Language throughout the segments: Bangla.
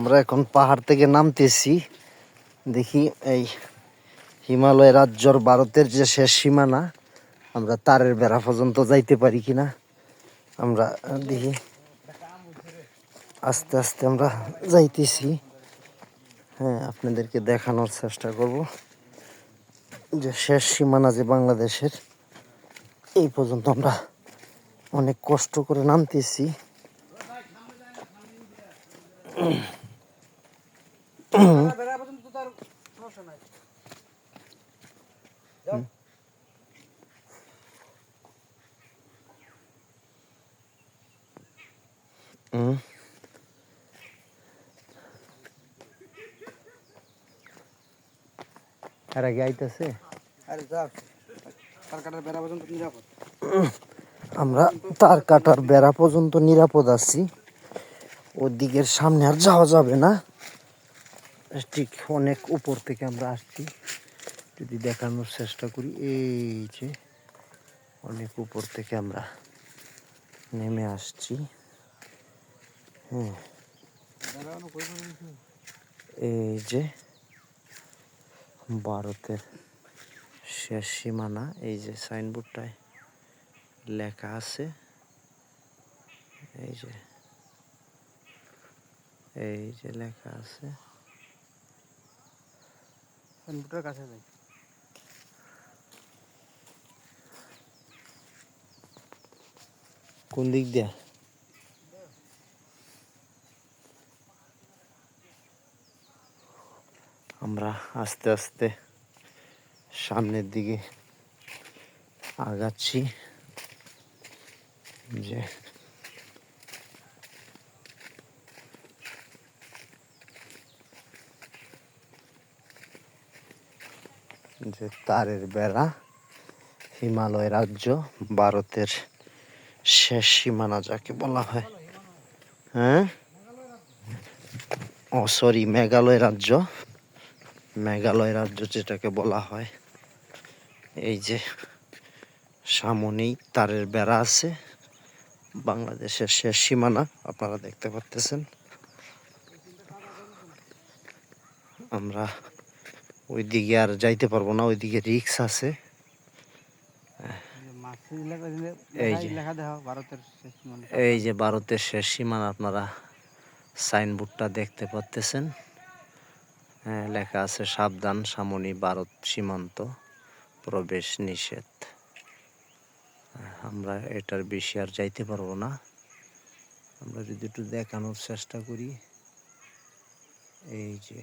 আমরা এখন পাহাড় থেকে নামতেছি। দেখি এই হিমালয় রাজ্যর ভারতের যে শেষ সীমানা, আমরা তারের বেড়া পর্যন্ত যাইতে পারি কিনা। আমরা, দেখি, আস্তে আস্তে আমরা যাইতেছি। হ্যাঁ আপনাদেরকে দেখানোর চেষ্টা করব। যে শেষ সীমানা যে বাংলাদেশের, এই পর্যন্ত আমরা অনেক কষ্ট করে নামতেছি বেড়া পর্যন্ত তো তার সমস্যা নাই হুম আর আগে আইতেছে। আরে যা তার কাটার বেড়া পর্যন্ত নিরাপদ। আমরা তার কাটার বেড়া পর্যন্ত নিরাপদ আছি। ওদিকের সামনে আর যাওয়া যাবে না। ঠিক অনেক উপর থেকে আমরা আসছি। যদি দেখানোর চেষ্টা করি, এই যে অনেক উপর থেকে আমরা নেমে আসছি। হ্যাঁ এই যে ভারতের শেষ সীমানা, এই যে সাইনবোর্ডটায় লেখা আছে। এই যে এই যে লেখা আছে। কম্পিউটার কাছে যাই। কোন দিক দিয়ে? আমরা আস্তে আস্তে সামনের দিকে আগাচ্ছি। যে যে তারের বেড়া, হিমালয় রাজ্য, ভারতের শেষ সীমানা যাকে বলা হয়। হ্যাঁ? ও সরি মেঘালয় রাজ্য। মেঘালয় রাজ্য যেটাকে বলা হয়। এই যে সামনেই তারের বেড়া আছে, বাংলাদেশের শেষ সীমানা, আপনারা দেখতে পাচ্তেছেন আমরা ওইদিকে আর যাইতে পারব না ওইদিকে রিক্স আছে। এই যে। ভারতের শেষ মানে। এই যে ভারতের শেষ সীমানা আপনারা সাইনবোর্ডটা দেখতে পাচ্তেছেন। হ্যাঁ লেখা আছে সাবধান সামনি ভারত সীমান্ত প্রবেশ নিষেধ। আমরা এটার বেশি আর যাইতে পারব না। আমরা যদি একটু দেখানোর চেষ্টা করি। এই যে।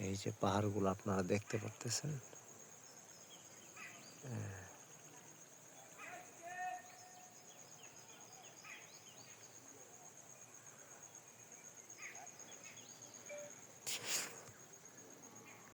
এই যে পাহাড়গুলো আপনারা দেখতে পাচ্তেছেন হ্যাঁ,